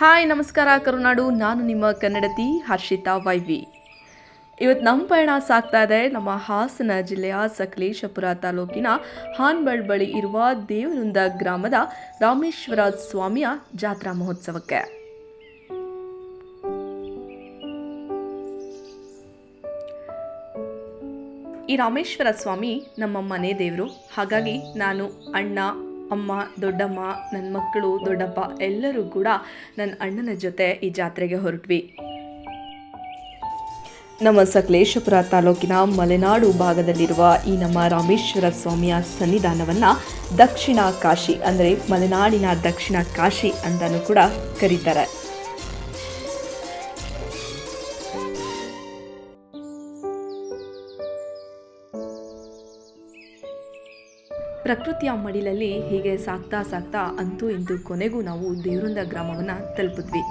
Hi, ನಮಸ್ಕಾರ ಕರುನಾಡು. ನಾನು ನಿಮ್ಮ ಕನ್ನಡತಿ ಹರ್ಷಿತಾ ವೈವಿ. ಇವತ್ತು ನಮ್ಮ ಪಯಣ ಸಾಗ್ತಾ ಇದೆ. ನಮ್ಮ ಹಾಸನ ಜಿಲ್ಲೆಯ ಸಕಲೇಶಪುರ ತಾಲೂಕಿನ ಹಾನ್ಬಳ್ ಬಳಿ ಇರುವ ದೇವನಂದ ಗ್ರಾಮದ ರಾಮೇಶ್ವರ ಸ್ವಾಮಿಯ ಜಾತ್ರಾ ಮಹೋತ್ಸವಕ್ಕೆ. ಈ ರಾಮೇಶ್ವರ ಸ್ವಾಮಿ ನಮ್ಮ ಮನೆ ದೇವರು. ಹಾಗಾಗಿ ನಾನು ಅಣ್ಣ ಅಮ್ಮ, ದೊಡ್ಡಮ್ಮ ನನ್ನ ಮಕ್ಕಳು, ದೊಡ್ಡಪ್ಪ ಎಲ್ಲರೂ ಕೂಡ ನನ್ನ ಅಣ್ಣನ ಜೊತೆ ಈ ಜಾತ್ರೆಗೆ ಹೊರಟ್ವಿ. ನಮ್ಮ ಸಕಲೇಶಪುರ ತಾಲೂಕಿನ ಮಲೆನಾಡು ಭಾಗದಲ್ಲಿರುವ ಈ ನಮ್ಮ ರಾಮೇಶ್ವರ ಸ್ವಾಮಿಯ ಸನ್ನಿಧಾನವನ್ನು ದಕ್ಷಿಣ ಕಾಶಿ, ಅಂದರೆ ಮಲೆನಾಡಿನ ದಕ್ಷಿಣ ಕಾಶಿ ಅಂತಲೂ ಕೂಡ ಕರೀತಾರೆ. ಪ್ರಕೃತಿಯ ಮಡಿಲಲ್ಲಿ ಹೀಗೆ ಸಾಕ್ತಾ ಸಾಕ್ತಾ ಅಂತೂ ಇಂತೂ ಕೊನೆಗೂ ನಾವು ದೇವೃಂದ ಗ್ರಾಮವನ್ನು ತಲುಪಿದ್ವಿ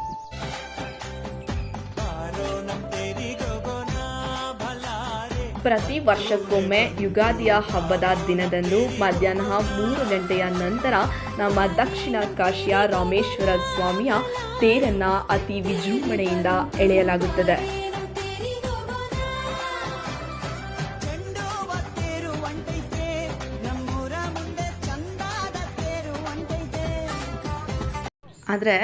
ಪ್ರತಿ ವರ್ಷಕ್ಕೊಮ್ಮೆ ಯುಗಾದಿಯ ಹಬ್ಬದ ದಿನದಂದು ಮಧ್ಯಾಹ್ನ ಮೂರು ಗಂಟೆಯ ನಂತರ ನಮ್ಮ ದಕ್ಷಿಣ ಕಾಶಿಯ ರಾಮೇಶ್ವರ ಸ್ವಾಮಿಯ ತೇರನ್ನ ಅತಿ ವಿಜೃಂಭಣೆಯಿಂದ ಎಳೆಯಲಾಗುತ್ತದೆ. ಆದರೆ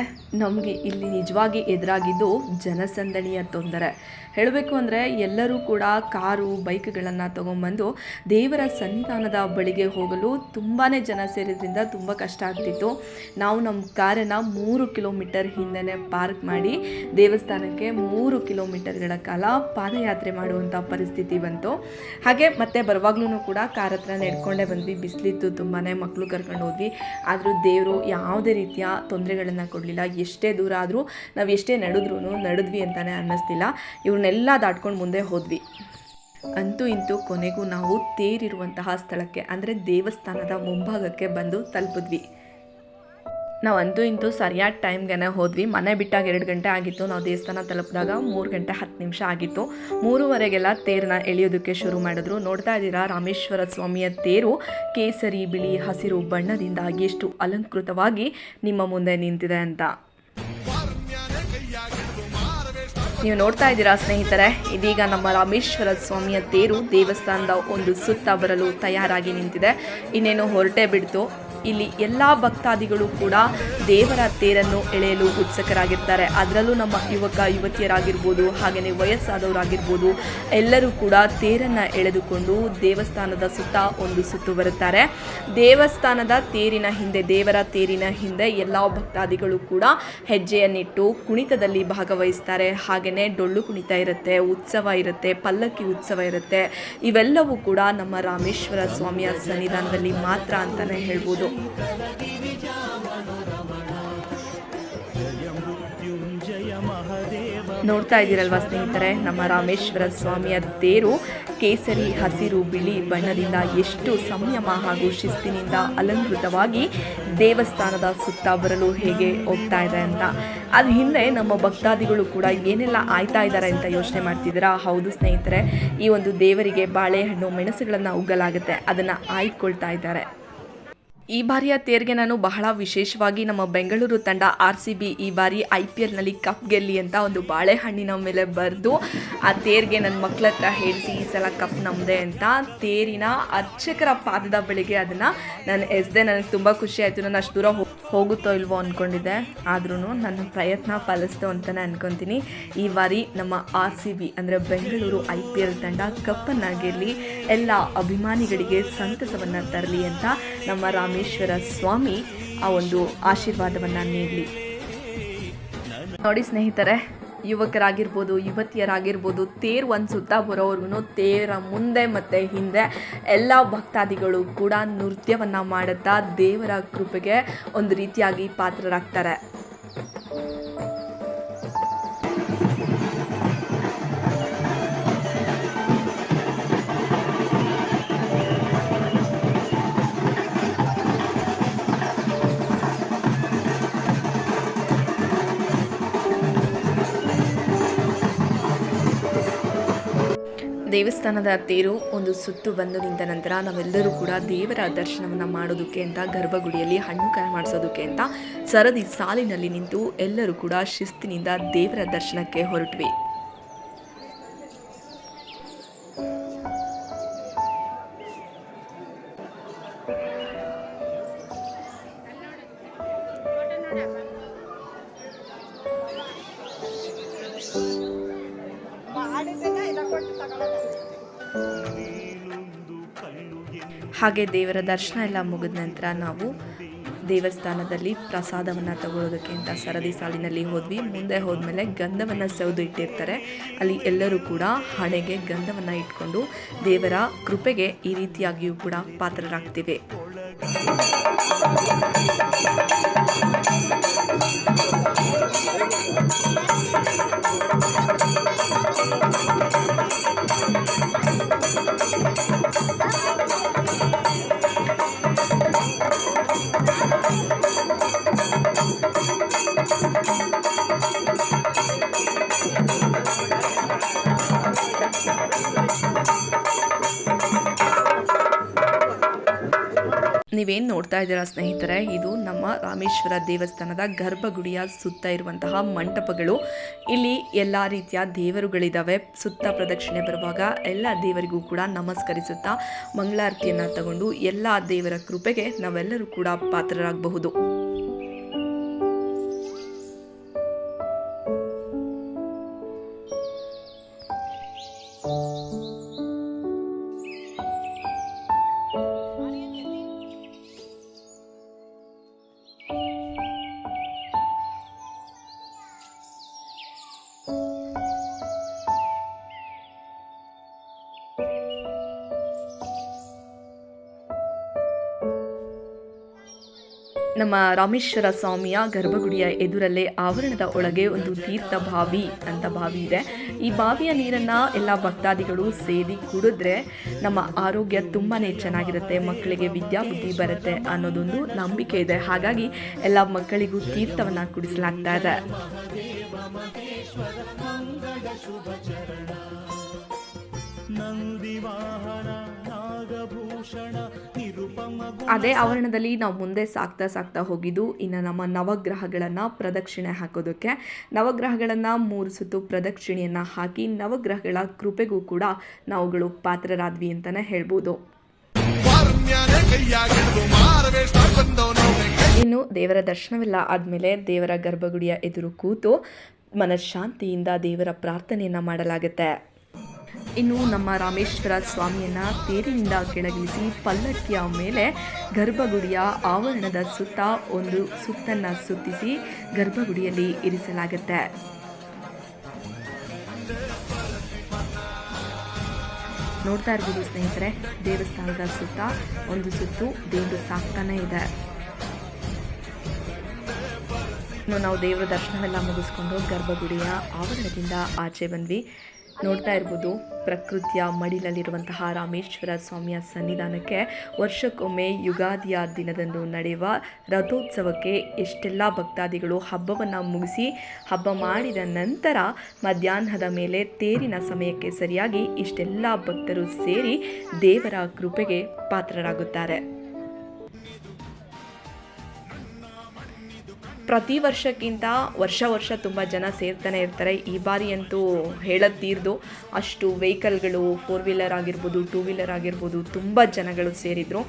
ನಮಗೆ ಇಲ್ಲಿ ನಿಜವಾಗಿ ಎದುರಾಗಿದ್ದು ಜನಸಂದಣಿಯ ತೊಂದರೆ. ಹೇಳಬೇಕು ಅಂದರೆ ಎಲ್ಲರೂ ಕೂಡ ಕಾರು, ಬೈಕ್ಗಳನ್ನು ತೊಗೊಂಬಂದು ದೇವರ ಸನ್ನಿಧಾನದ ಬಳಿಗೆ ಹೋಗಲು ತುಂಬಾ ಜನ ಸೇರಿದ್ರಿಂದ ತುಂಬ ಕಷ್ಟ ಆಗ್ತಿತ್ತು. ನಾವು ನಮ್ಮ ಕಾರನ್ನು ಮೂರು ಕಿಲೋಮೀಟರ್ ಹಿಂದೆ ಪಾರ್ಕ್ ಮಾಡಿ ದೇವಸ್ಥಾನಕ್ಕೆ ಮೂರು ಕಿಲೋಮೀಟರ್ಗಳ ಕಾಲ ಪಾದಯಾತ್ರೆ ಮಾಡುವಂಥ ಪರಿಸ್ಥಿತಿ ಬಂತು. ಹಾಗೆ ಮತ್ತೆ ಬರುವಾಗ್ಲೂ ಕೂಡ ಕಾರ್ ಹತ್ರ ನಡ್ಕೊಂಡೇ ಬಂದ್ವಿ. ಬಿಸಿಲಿತ್ತು ತುಂಬಾ ಮಕ್ಕಳು ಕರ್ಕೊಂಡು ಹೋದ್ವಿ. ಆದರೂ ದೇವರು ಯಾವುದೇ ರೀತಿಯ ತೊಂದರೆಗಳನ್ನು ಕೊಡಲಿಲ್ಲ. ಎಷ್ಟೇ ದೂರ ಆದರೂ ನಾವು ಎಷ್ಟೇ ನಡೆದ್ರೂ ನಡೆದ್ವಿ ಅಂತಲೇ ಅನ್ನಿಸ್ತಿಲ್ಲ. ಇವ್ರನ್ನೆಲ್ಲ ದಾಟ್ಕೊಂಡು ಮುಂದೆ ಹೋದ್ವಿ. ಅಂತೂ ಇಂತೂ ಕೊನೆಗೂ ನಾವು ತೇರಿರುವಂತಹ ಸ್ಥಳಕ್ಕೆ, ಅಂದರೆ ದೇವಸ್ಥಾನದ ಮುಂಭಾಗಕ್ಕೆ ಬಂದು ತಲುಪಿದ್ವಿ. ನಾವು ಅಂತೂ ಇಂತೂ ಸರಿಯಾದ ಟೈಮ್ಗೆ ಹೋದ್ವಿ. ಮನೆ ಬಿಟ್ಟಾಗ ಎರಡು ಗಂಟೆ ಆಗಿತ್ತು. ನಾವು ದೇವಸ್ಥಾನ ತಲುಪಿದಾಗ ಮೂರು ಗಂಟೆ ಹತ್ತು ನಿಮಿಷ ಆಗಿತ್ತು. ಮೂರುವರೆಗೆಲ್ಲ ತೇರನ್ನ ಎಳೆಯೋದಕ್ಕೆ ಶುರು ಮಾಡಿದ್ರು. ನೋಡ್ತಾ ಇದ್ದೀರಾ, ರಾಮೇಶ್ವರ ಸ್ವಾಮಿಯ ತೇರು ಕೇಸರಿ, ಬಿಳಿ, ಹಸಿರು ಬಣ್ಣದಿಂದ ಎಷ್ಟು ಅಲಂಕೃತವಾಗಿ ನಿಮ್ಮ ಮುಂದೆ ನಿಂತಿದೆ ಅಂತ. ನೀವು ನೋಡ್ತಾ ಇದ್ದೀರಾ, ಸ್ನೇಹಿತರೆ? ಇದೀಗ ನಮ್ಮ ರಾಮೇಶ್ವರ ಸ್ವಾಮಿಯ ತೇರು ದೇವಸ್ಥಾನದ ಒಂದು ಸುತ್ತ ಬರಲು ತಯಾರಾಗಿ ನಿಂತಿದೆ. ಇನ್ನೇನು ಹೊರಟೇ ಬಿಡ್ತು. ಇಲ್ಲಿ ಎಲ್ಲ ಭಕ್ತಾದಿಗಳು ಕೂಡ ದೇವರ ತೇರನ್ನು ಎಳೆಯಲು ಉತ್ಸುಕರಾಗಿರ್ತಾರೆ. ಅದರಲ್ಲೂ ನಮ್ಮ ಯುವಕ, ಯುವತಿಯರಾಗಿರ್ಬೋದು ಹಾಗೆಯೇ ವಯಸ್ಸಾದವರಾಗಿರ್ಬೋದು, ಎಲ್ಲರೂ ಕೂಡ ತೇರನ್ನು ಎಳೆದುಕೊಂಡು ದೇವಸ್ಥಾನದ ಸುತ್ತ ಒಂದು ಸುತ್ತು ಬರುತ್ತಾರೆ. ದೇವಸ್ಥಾನದ ತೇರಿನ ಹಿಂದೆ, ದೇವರ ತೇರಿನ ಹಿಂದೆ ಎಲ್ಲ ಭಕ್ತಾದಿಗಳು ಕೂಡ ಹೆಜ್ಜೆಯನ್ನಿಟ್ಟು ಕುಣಿತದಲ್ಲಿ ಭಾಗವಹಿಸ್ತಾರೆ. ಹಾಗೆಯೇ ಡೊಳ್ಳು ಕುಣಿತ ಇರುತ್ತೆ, ಉತ್ಸವ ಇರುತ್ತೆ, ಪಲ್ಲಕ್ಕಿ ಉತ್ಸವ ಇರುತ್ತೆ. ಇವೆಲ್ಲವೂ ಕೂಡ ನಮ್ಮ ರಾಮೇಶ್ವರ ಸ್ವಾಮಿಯ ಸನ್ನಿಧಾನದಲ್ಲಿ ಮಾತ್ರ ಅಂತಲೇ ಹೇಳ್ಬೋದು. ನೋಡ್ತಾ ಇದ್ದೀರಲ್ವಾ ಸ್ನೇಹಿತರೆ, ನಮ್ಮ ರಾಮೇಶ್ವರ ಸ್ವಾಮಿಯ ತೇರು, ಕೇಸರಿ ಹಸಿರು ಬಿಳಿ ಬಣ್ಣದಿಂದ ಎಷ್ಟು ಸಂಯಮ ಹಾಗೂ ಶಿಸ್ತಿನಿಂದ ಅಲಂಕೃತವಾಗಿ ದೇವಸ್ಥಾನದ ಸುತ್ತ ಬರಲು ಹೇಗೆ ಹೋಗ್ತಾ ಇದೆ ಅಂತ. ಅದು ಹಿಂದೆ ನಮ್ಮ ಭಕ್ತಾದಿಗಳು ಕೂಡ ಏನೆಲ್ಲ ಆಯ್ತಾ ಇದ್ದಾರೆ ಅಂತ ಯೋಚನೆ ಮಾಡ್ತಿದ್ದೀರಾ? ಹೌದು ಸ್ನೇಹಿತರೆ, ಈ ಒಂದು ದೇವರಿಗೆ ಬಾಳೆಹಣ್ಣು ಮೆಣಸುಗಳನ್ನು ಉಗ್ಗಲಾಗುತ್ತೆ. ಅದನ್ನು ಆಯ್ಕೊಳ್ತಾ ಇದ್ದಾರೆ. ಈ ಬಾರಿಯ ತೇರ್ಗೆ ನಾನು ಬಹಳ ವಿಶೇಷವಾಗಿ ನಮ್ಮ ಬೆಂಗಳೂರು ತಂಡ ಆರ್ ಸಿ ಬಿ ಈ ಬಾರಿ ಐ ಪಿ ಎಲ್ನಲ್ಲಿ ಕಪ್ ಗೆಲ್ಲಿ ಅಂತ ಒಂದು ಬಾಳೆಹಣ್ಣಿನ ಮೇಲೆ ಬರೆದು, ಆ ತೇರ್ಗೆ ನನ್ನ ಮಕ್ಕಳ ಹತ್ರ ಹೇಳಿಸಿ ಈ ಸಲ ಕಪ್ ನಮ್ಮದೇ ಅಂತ ತೇರಿನ ಅರ್ಚಕರ ಪಾದದ ಬೆಳಿಗ್ಗೆ ಅದನ್ನು ನಾನು ಎಸ್ದೆ ನನಗೆ ತುಂಬ ಖುಷಿ ಆಯಿತು. ನಾನು ಅಷ್ಟು ದೂರ ಹೋಗ್- ಹೋಗುತ್ತೋ ಇಲ್ವೋ ಅಂದ್ಕೊಂಡಿದ್ದೆ ಆದ್ರೂ ನನ್ನ ಪ್ರಯತ್ನ ಫಲಿಸ್ತು ಅಂತಲೇ ಅನ್ಕೊತೀನಿ. ಈ ಬಾರಿ ನಮ್ಮ ಆರ್ ಸಿ ಬಿ ಅಂದರೆ ಬೆಂಗಳೂರು ಐ ಪಿ ಎಲ್ ತಂಡ ಕಪ್ಪನ್ನು ಗೆಲ್ಲಿ ಎಲ್ಲ ಅಭಿಮಾನಿಗಳಿಗೆ ಸಂತಸವನ್ನು ತರಲಿ ಅಂತ ನಮ್ಮ ರಾಮೇಶ್ವರ ಸ್ವಾಮಿ ಆ ಒಂದು ಆಶೀರ್ವಾದವನ್ನು ನೀಡಲಿ. ನೋಡಿ ಸ್ನೇಹಿತರೆ, ಯುವಕರಾಗಿರ್ಬೋದು, ಯುವತಿಯರಾಗಿರ್ಬೋದು, ತೇರು ಒಂದು ಸುತ್ತ ಬರೋವ್ರಿಗೂ ತೇರ ಮುಂದೆ ಮತ್ತು ಹಿಂದೆ ಎಲ್ಲ ಭಕ್ತಾದಿಗಳು ಕೂಡ ನೃತ್ಯವನ್ನು ಮಾಡುತ್ತಾ ದೇವರ ಕೃಪೆಗೆ ಒಂದು ರೀತಿಯಾಗಿ ಪಾತ್ರರಾಗ್ತಾರೆ. ದೇವಸ್ಥಾನದ ತೇರು ಒಂದು ಸುತ್ತು ಬಂದು ನಿಂತ ನಂತರ ನಾವೆಲ್ಲರೂ ಕೂಡ ದೇವರ ದರ್ಶನವನ್ನು ಮಾಡೋದಕ್ಕೆ ಅಂತ, ಗರ್ಭಗುಡಿಯಲ್ಲಿ ಹಣ್ಣು ಕಾಯಿ ಮಾಡಿಸೋದಕ್ಕೆ ಅಂತ ಸರದಿ ಸಾಲಿನಲ್ಲಿ ನಿಂತು ಎಲ್ಲರೂ ಕೂಡ ಶಿಸ್ತಿನಿಂದ ದೇವರ ದರ್ಶನಕ್ಕೆ ಹೊರಟ್ವಿ. ಹಾಗೆ ದೇವರ ದರ್ಶನ ಎಲ್ಲ ಮುಗಿದ ನಂತರ ನಾವು ದೇವಸ್ಥಾನದಲ್ಲಿ ಪ್ರಸಾದವನ್ನು ತಗೊಳ್ಳೋದಕ್ಕೆ ಅಂತ ಸರದಿ ಸಾಲಿನಲ್ಲಿ ಹೋದ್ವಿ. ಮುಂದೆ ಹೋದ್ಮೇಲೆ ಗಂಧವನ್ನು ಸೌದು ಇಟ್ಟಿರ್ತಾರೆ. ಅಲ್ಲಿ ಎಲ್ಲರೂ ಕೂಡ ಹಣೆಗೆ ಗಂಧವನ್ನು ಇಟ್ಕೊಂಡು ದೇವರ ಕೃಪೆಗೆ ಈ ರೀತಿಯಾಗಿಯೂ ಕೂಡ ಪಾತ್ರರಾಗ್ತಿವೆ. ನೀವೇನು ನೋಡ್ತಾ ಇದ್ದೀರಾ ಸ್ನೇಹಿತರೆ? ಇದು ನಮ್ಮ ರಾಮೇಶ್ವರ ದೇವಸ್ಥಾನದ ಗರ್ಭಗುಡಿಯ ಸುತ್ತ ಇರುವಂತಹ ಮಂಟಪಗಳು. ಇಲ್ಲಿ ಎಲ್ಲ ರೀತಿಯ ದೇವರುಗಳಿದ್ದಾವೆ ಸುತ್ತ ಪ್ರದಕ್ಷಿಣೆ ಬರುವಾಗ ಎಲ್ಲ ದೇವರಿಗೂ ಕೂಡ ನಮಸ್ಕರಿಸುತ್ತಾ ಮಂಗಳಾರತಿಯನ್ನು ತಗೊಂಡು ಎಲ್ಲ ದೇವರ ಕೃಪೆಗೆ ನಾವೆಲ್ಲರೂ ಕೂಡ ಪಾತ್ರರಾಗಬಹುದು. ನಮ್ಮ ರಾಮೇಶ್ವರ ಸ್ವಾಮಿಯ ಗರ್ಭಗುಡಿಯ ಎದುರಲ್ಲೇ ಆವರಣದ ಒಳಗೆ ಒಂದು ತೀರ್ಥ ಬಾವಿ ಅಂತ ಬಾವಿ ಇದೆ. ಈ ಬಾವಿಯ ನೀರನ್ನು ಎಲ್ಲ ಭಕ್ತಾದಿಗಳು ಸೇದಿ ಕುಡಿದ್ರೆ ನಮ್ಮ ಆರೋಗ್ಯ ತುಂಬಾ ಚೆನ್ನಾಗಿರುತ್ತೆ, ಮಕ್ಕಳಿಗೆ ವಿದ್ಯಾಬುದ್ಧಿ ಬರುತ್ತೆ ಅನ್ನೋದೊಂದು ನಂಬಿಕೆ ಇದೆ. ಹಾಗಾಗಿ ಎಲ್ಲ ಮಕ್ಕಳಿಗೂ ತೀರ್ಥವನ್ನು ಕುಡಿಸಲಾಗ್ತಾ ಇದೆ. ನಂದಿವಾಹನ ನಾಗಭೂಷಣ ಅದೇ ಆವರಣದಲ್ಲಿ ನಾವು ಮುಂದೆ ಸಾಕ್ತಾ ಸಾಕ್ತಾ ಹೋಗಿದ್ದು ಇನ್ನು ನಮ್ಮ ನವಗ್ರಹಗಳನ್ನು ಪ್ರದಕ್ಷಿಣೆ ಹಾಕೋದಕ್ಕೆ. ನವಗ್ರಹಗಳನ್ನು ಮೂರು ಸುತ್ತು ಪ್ರದಕ್ಷಿಣೆಯನ್ನು ಹಾಕಿ ನವಗ್ರಹಗಳ ಕೃಪೆಗೂ ಕೂಡ ನಾವುಗಳು ಪಾತ್ರರಾದ್ವಿ ಅಂತಲೇ ಹೇಳ್ಬೋದು. ಇನ್ನು ದೇವರ ದರ್ಶನವೆಲ್ಲ ಆದಮೇಲೆ ದೇವರ ಗರ್ಭಗುಡಿಯ ಎದುರು ಕೂತು ಮನಃಶಾಂತಿಯಿಂದ ದೇವರ ಪ್ರಾರ್ಥನೆಯನ್ನು ಮಾಡಲಾಗುತ್ತೆ. ಇನ್ನು ನಮ್ಮ ರಾಮೇಶ್ವರ ಸ್ವಾಮಿಯನ್ನ ತೇರಿನಿಂದ ಕೆಳಗಿಳಿಸಿ ಪಲ್ಲಕ್ಕಿಯ ಮೇಲೆ ಗರ್ಭಗುಡಿಯ ಆವರಣದ ಸುತ್ತ ಒಂದು ಸುತ್ತನ್ನು ಸುತ್ತಿಸಿ ಗರ್ಭಗುಡಿಯಲ್ಲಿ ಇರಿಸಲಾಗುತ್ತೆ. ನೋಡ್ತಾ ಇರ್ಬೋದು ಸ್ನೇಹಿತರೆ, ದೇವಸ್ಥಾನದ ಸುತ್ತ ಒಂದು ಸುತ್ತು ದೇವರು ಸಾಕ್ತಾನೆ ಇದೆ. ಇನ್ನು ನಾವು ದೇವರ ದರ್ಶನವೆಲ್ಲ ಮುಗಿಸ್ಕೊಂಡು ಗರ್ಭಗುಡಿಯ ಆವರಣದಿಂದ ಆಚೆ ಬಂದ್ವಿ. ನೋಡ್ತಾ ಇರ್ಬೋದು, ಪ್ರಕೃತಿಯ ಮಡಿಲಲ್ಲಿರುವಂತಹ ರಾಮೇಶ್ವರ ಸ್ವಾಮಿಯ ಸನ್ನಿಧಾನಕ್ಕೆ ವರ್ಷಕ್ಕೊಮ್ಮೆ ಯುಗಾದಿಯ ದಿನದಂದು ನಡೆಯುವ ರಥೋತ್ಸವಕ್ಕೆ ಎಷ್ಟೆಲ್ಲ ಭಕ್ತಾದಿಗಳು ಹಬ್ಬವನ್ನು ಮುಗಿಸಿ ಹಬ್ಬ ಮಾಡಿದ ನಂತರ ಮಧ್ಯಾಹ್ನದ ಮೇಲೆ ತೇರಿನ ಸಮಯಕ್ಕೆ ಸರಿಯಾಗಿ ಇಷ್ಟೆಲ್ಲ ಭಕ್ತರು ಸೇರಿ ದೇವರ ಕೃಪೆಗೆ ಪಾತ್ರರಾಗುತ್ತಾರೆ. ಪ್ರತಿ ವರ್ಷಕ್ಕಿಂತ ವರ್ಷ ವರ್ಷ ತುಂಬ ಜನ ಸೇರ್ತಾನೆ ಇರ್ತಾರೆ. ಈ ಬಾರಿ ಅಂತೂ ಹೇಳೋದು ತೀರ್ದು ಅಷ್ಟು ವೆಹಿಕಲ್ಗಳು ಫೋರ್ ವೀಲರ್ ಆಗಿರ್ಬೋದು ಟೂ ವೀಲರ್ ಆಗಿರ್ಬೋದು ತುಂಬ ಜನಗಳು ಸೇರಿದರು.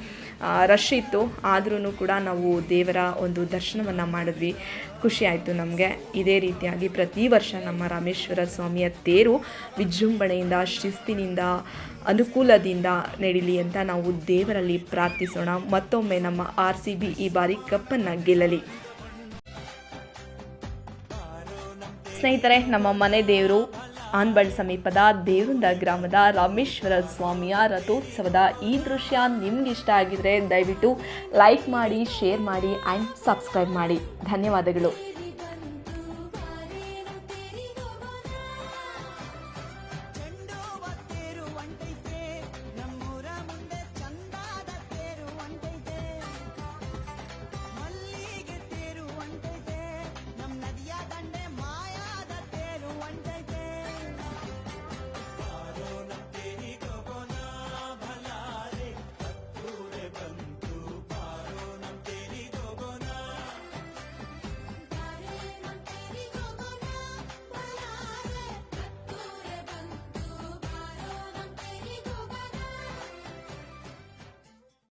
ರಶ್ ಇತ್ತು. ಆದ್ರೂ ಕೂಡ ನಾವು ದೇವರ ಒಂದು ದರ್ಶನವನ್ನು ಮಾಡಿದ್ವಿ. ಖುಷಿ ಆಯಿತು ನಮಗೆ. ಇದೇ ರೀತಿಯಾಗಿ ಪ್ರತಿ ವರ್ಷ ನಮ್ಮ ರಾಮೇಶ್ವರ ಸ್ವಾಮಿಯ ತೇರು ವಿಜೃಂಭಣೆಯಿಂದ, ಶಿಸ್ತಿನಿಂದ, ಅನುಕೂಲದಿಂದ ನಡೀಲಿ ಅಂತ ನಾವು ದೇವರಲ್ಲಿ ಪ್ರಾರ್ಥಿಸೋಣ. ಮತ್ತೊಮ್ಮೆ ನಮ್ಮ ಆರ್ ಸಿ ಬಿ ಈ ಬಾರಿ ಕಪ್ಪನ್ನು ಗೆಲ್ಲಲಿ. ಸ್ನೇಹಿತರೆ, ನಮ್ಮ ಮನೆ ದೇವರು ಆನ್ಬಳ್ ಸಮೀಪದ ದೇವೃಂದ ಗ್ರಾಮದ ರಾಮೇಶ್ವರ ಸ್ವಾಮಿಯ ರಥೋತ್ಸವದ ಈ ದೃಶ್ಯ ನಿಮ್ಗೆ ಇಷ್ಟ ಆಗಿದ್ರೆ ದಯವಿಟ್ಟು ಲೈಕ್ ಮಾಡಿ ಶೇರ್ ಮಾಡಿ ಆ್ಯಂಡ್ ಸಬ್ಸ್ಕ್ರೈಬ್ ಮಾಡಿ. ಧನ್ಯವಾದಗಳು.